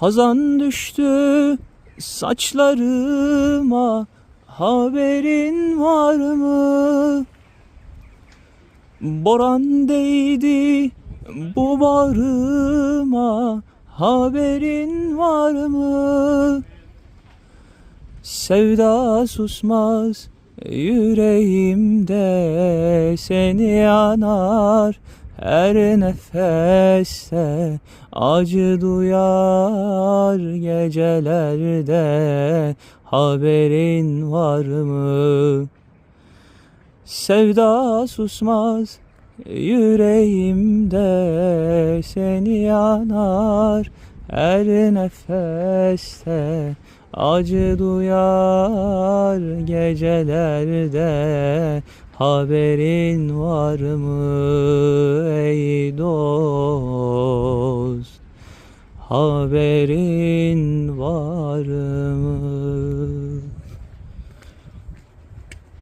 Hazan düştü saçlarıma haberin var mı? Boran değdi bu bağrıma haberin var mı? Sevda susmaz yüreğimde seni yanar her nefeste acı duyar gecelerde haberin var mı? Sevda susmaz yüreğimde seni yanar her nefeste acı duyar gecelerde. Haberin var mı ey dost? Haberin var mı